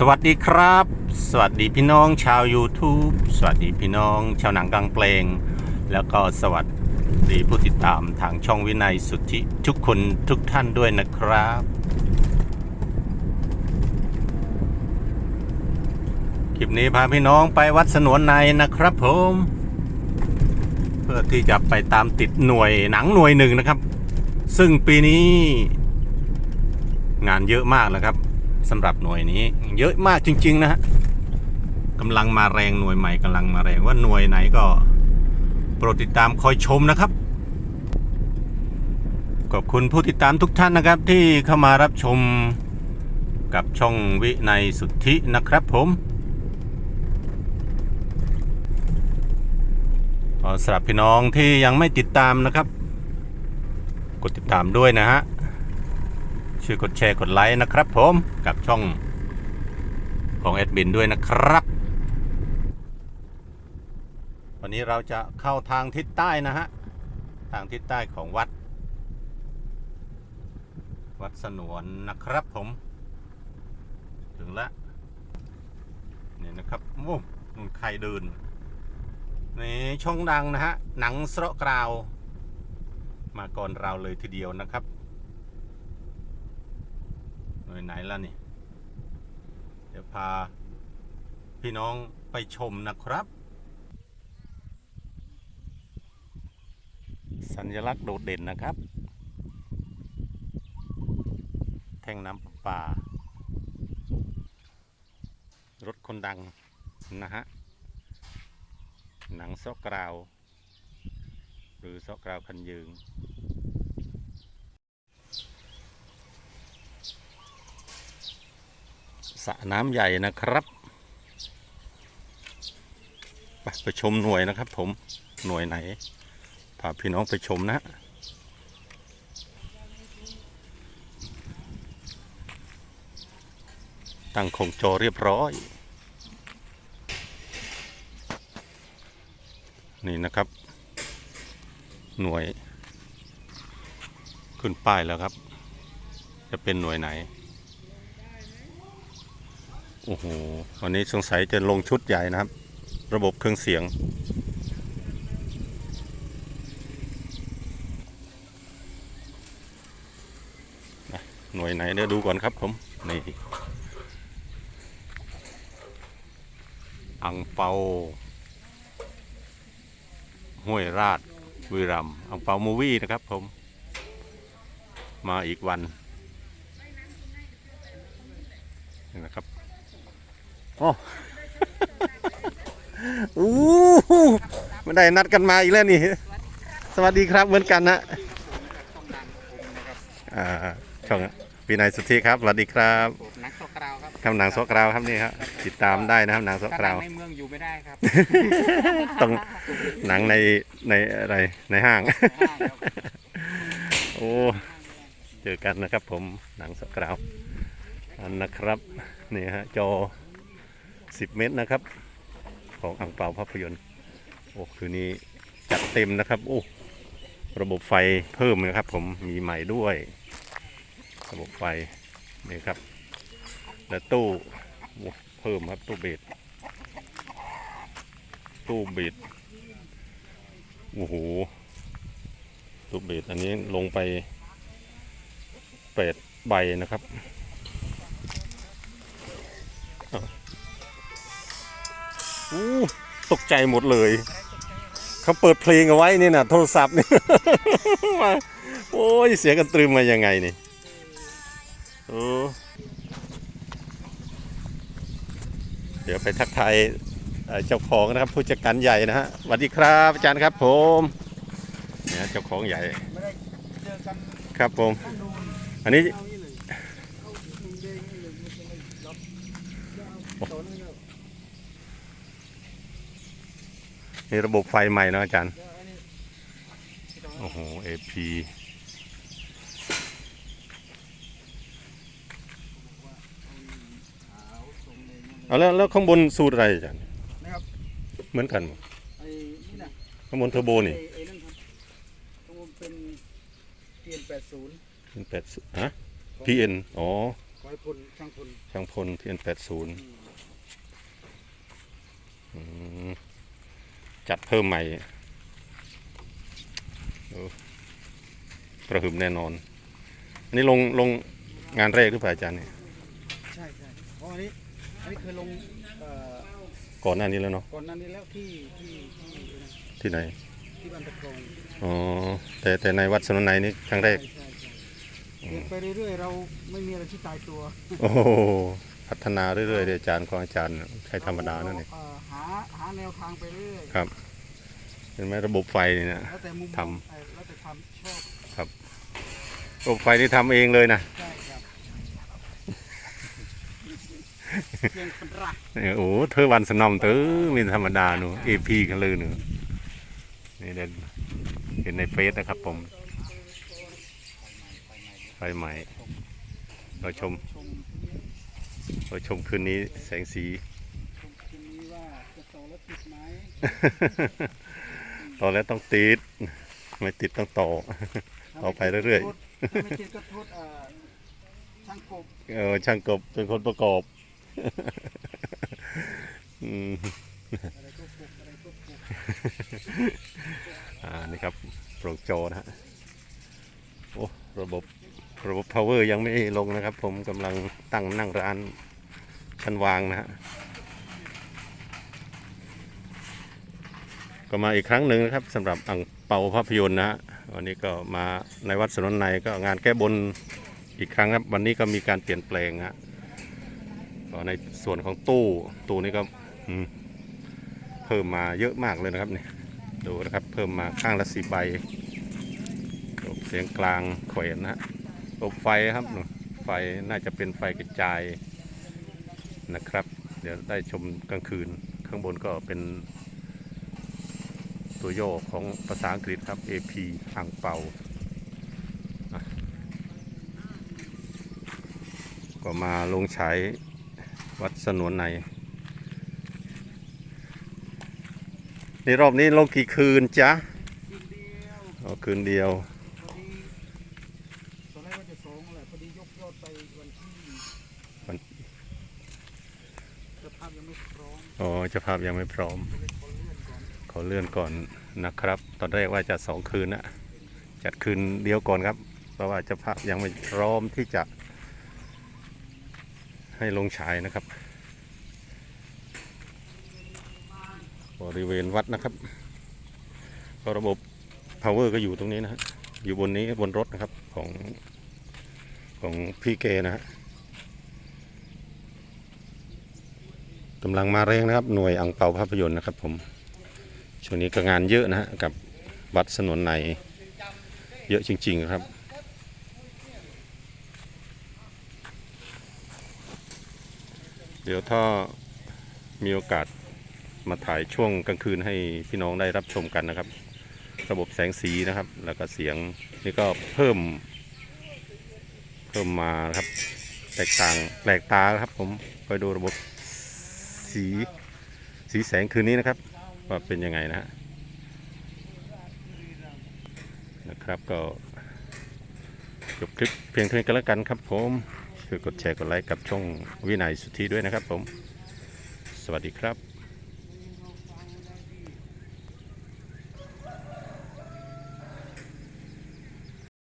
สวัสดีครับ สวัสดีพี่น้องชาว YouTube สวัสดีพี่น้อง ชาวหนังกลางเพลง แล้วก็สวัสดีผู้ติดตามทางช่องวินัยสุทธิทุกคนทุกท่านด้วยนะครับ คลิปนี้พาพี่น้องไปวัดสนวนในนะครับผม เพื่อที่จะไปตามติดหน่วยหนังหน่วยหนึ่งนะครับ ซึ่งปีนี้ งานเยอะมากแล้วครับ สำหรับหน่วยนี้ เยอะมากจริง ๆ นะฮะกำลังมาแรงหน่วยใหม่กำลังมาแรงว่าหน่วยไหนก็โปรดติดตามคอยชมนะครับ ขอบคุณผู้ติดตามทุกท่านนะครับ ที่เข้ามารับชมกับช่องวิในยสุทธินะครับผมสำหรับพี่น้องที่ยังไม่ติดตามนะครับ กดติดตามด้วยนะฮะ ช่วยกดแชร์กดไลค์นะครับผมกับช่องของแอดบินด้วยนะครับ วันนี้เราจะเข้าทางทิศใต้นะฮะ ทางทิศใต้ของวัด วัดสนวนนะครับผม ถึงแล้วนี่นะครับโอ้นุ่นใครเดินนี่ช่องดังนะฮะ หนังสระกราว มาก่อนเราเลยทีเดียวนะครับ หน่วยไหนล่ะนี่ เดี๋ยวพาพี่น้องไปชมนะครับ สัญลักษณ์โดดเด่นนะครับ แท่งน้ำประปารถคนดังนะฮะ หนังซอกกราว หรือซอกกราวคันยืง สระน้ำใหญ่นะครับไปไปชมหน่วยนะครับผมหน่วยไหนพาพี่น้องไปชมนะตั้งคงจอเรียบร้อย นี่นะครับ หน่วย ขึ้นป้ายแล้วครับ จะเป็นหน่วยไหน โอ้โหวันนี้สงสัยจะลงชุดใหญ่นะครับ ระบบเครื่องเสียง หน่วยไหนเดี๋ยวดูก่อนครับผมนี่อังเปาห้วยราชบุรีรัมอังเปามูวี่นะครับผม มาอีกวันนะครับ โอ้อู้หูไม่ได้นัดกันมาอีกแล้วนี่ สวัสดีครับเหมือนกันนะอ่าช่องปีนายสุทธิครับสวัสดีครับผมนักตกกราวครับคำหนังโซกราวครับนี่ครับติดตามได้นะครับหนังโซถ้ากหนัรางวในเมืองอยู่ไม่ได้ครับต้องหนังในในอะไรในห้างห้างครับโอ้เจอกันนะครับผมหนังสกราวอันนะครับนี่ฮะจอ 10 เมตรนะครับ ของอ่างเปาภาพยนตร์โอ้คืนนี้จัดเต็มนะครับโอ้ระบบไฟเพิ่มนะครับ ผมมีใหม่ด้วย ระบบไฟนี่ครับ และตู้เพิ่มครับตู้เบสตู้เบสโอ้โหตู้เบสอันนี้ลงไปแปดใบนะครับ อู้ตกใจหมดเลยเขาเปิดเพลงเอาไว้นี่นะโทรศัพท์นี่ มาโอ้ยเสียงกันตรึมมายังไงนี่โอ้เดี๋ยวไปทักทายเจ้าของนะครับผู้จัดการใหญ่นะฮะสวัสดีครับอาจารย์ครับผมเนี่ยเจ้าของใหญ่ครับผม อันนี้ เอา นี่เลยเอาแดงนี่เลยไม่ใช่ไม่รับเอาโซนนี่เลยนี่ระบบไฟใหม่เนอะอาจารย์เดี๋ยวอันนี้ที่ตรงนั้นโอ้โห AP ขาวทรงแดงนั่นเลยเอาแล้วแล้วข้างบนสูตรอะไรอาจารย์นะครับเหมือนกันไอ้นี่นะข้างบนเทอร์โบนี่ไอ้ไอ้นั่นครับตรงบนเป็นเปลี่ยนแปดศูนย์เป็นแปดฮะ PN อ๋อขอให้พลช่างพลช่างพลเทียนแปดศูนย์อืม จัดเพิ่มใหม่โอ้กระหึ่มแน่นอน อันนี้ลงลงงานแรกหรือเปล่าอาจารย์เนี่ยใช่ใช่เพราะอันนี้อันนี้เคยลงเอ่อก่อนหน้านี้แล้วเนาะก่อนหนั้นนี้แล้วที่ที่ที่ที่ไหนที่บ้านตะกรองอ๋อแต่แต่ในวัดสนนในนี่ครั้งแรกใช่ใช่ใช่เดินไปเรื่อยๆเราไม่มีอะไรที่ตายตัว โอ้โห พัฒนาเรื่อยๆเลยอาจารย์ของอาจารย์ใช่ธรรมดานั่นเองเอ่อหาหาแนวทางไปเรื่อยครับเห็นไหมระบบไฟนี่นะแล้วแต่มุมมทำองเอ่อแล้วแต่ความชอบระบบไฟนี่ทำเองเลยนะใช่ครับเพียงคนรักเนี่ยโอ้เธอวันสนอมเธอมีธรรมดาหนูเอพีกันเลยหนูนี่เด่นเห็นในเฟซนะครับผมไฟใหม่เราชมชม เราชมคืนนี้แสงสี ชมคืนนี้ว่าจะโตแล้วติดไหมต่อแล้วต้องติด ไม่ติดต้องต่อ ต่อไปเรื่อยๆถ้าไม่ติดก็โทษเอ่อช่างกบ เออ ช่างกบเป็นคนประกอบอืมอะไรก็กบอะไรก็กบอ่า นี่ครับโปรโจนะฮะ โอ้ ระบบ ระบบ power ยังไม่ลงนะครับ ผมกำลังตั้งนั่งร้านชั้นวางนะฮะก็มาอีกครั้งหนึ่งนะครับสำหรับอ่างเปาภาพยนตร์นะฮะวันนี้ก็มาในวัดสนนในก็งานแก้บนอีกครั้งครับ วันนี้ก็มีการเปลี่ยนแปลงฮะก็ในส่วนของตู้ตู้นี้ก็เพิ่มมาเยอะมากเลยนะครับเนี่ยดูนะครับเพิ่มมาข้างละสีใบระบบเสียงกลางแขวนนะ ฮะระบไฟครับนู่นไฟน่าจะเป็นไฟกระจายนะครับ เดี๋ยวได้ชมกลางคืนข้างบนก็เป็นตัวย่อของภาษาอังกฤษครับ AP อ่างเปาอะก็มาลงฉายวัดสนวนในในรอบนี้ลงกี่คืนจ๊ะคืนเดียวคืนเดียว พอดีตอนแรกว่าจะสองแหละพอดียกยอดไปวันที่ วัน สภาพยังไม่พร้ อมอ๋อเจ้าภาพยังไม่พร้อมก็เลยขอเลื่อนก่อนขอเลื่อนก่อนนะครับ ตอนแรกว่าจะสองคืนนะจัดคืนเดียวก่อนครับ เพราะว่าเจ้าภาพยังไม่พร้อมที่จะ ให้ลงฉายนะครับ บริเวณวัดนะครับก็ระบบ power ก็อยู่ตรงนี้นะฮะอยู่บนนี้บนรถนะครับของของพี่เกนะฮะ กำลังมาแรงนะครับ หน่วยอังเปาภาพยนตร์นะครับ ผมช่วงนี้ก็งานเยอะนะฮะกับวัดสนนในเยอะจริง ๆ ครับ เดี๋ยวถ้ามีโอกาสมาถ่ายช่วงกลางคืนให้พี่น้องได้รับชมกันนะครับ ระบบแสงสีนะครับ แล้วก็เสียงนี่ก็เพิ่ม เพิ่มมาครับ แตกต่างแปลกตาครับผมไปดูระบบ สีสีแสงคืนนี้นะครับ ว่าเป็นยังไงนะฮะนะครับก็จบคลิปเพียงเท่านี้ก็แล้วกันครับผมช่วยกดแชร์กดไลค์กับช่องวินัยสุทธิด้วยนะครับผม สวัสดีครับ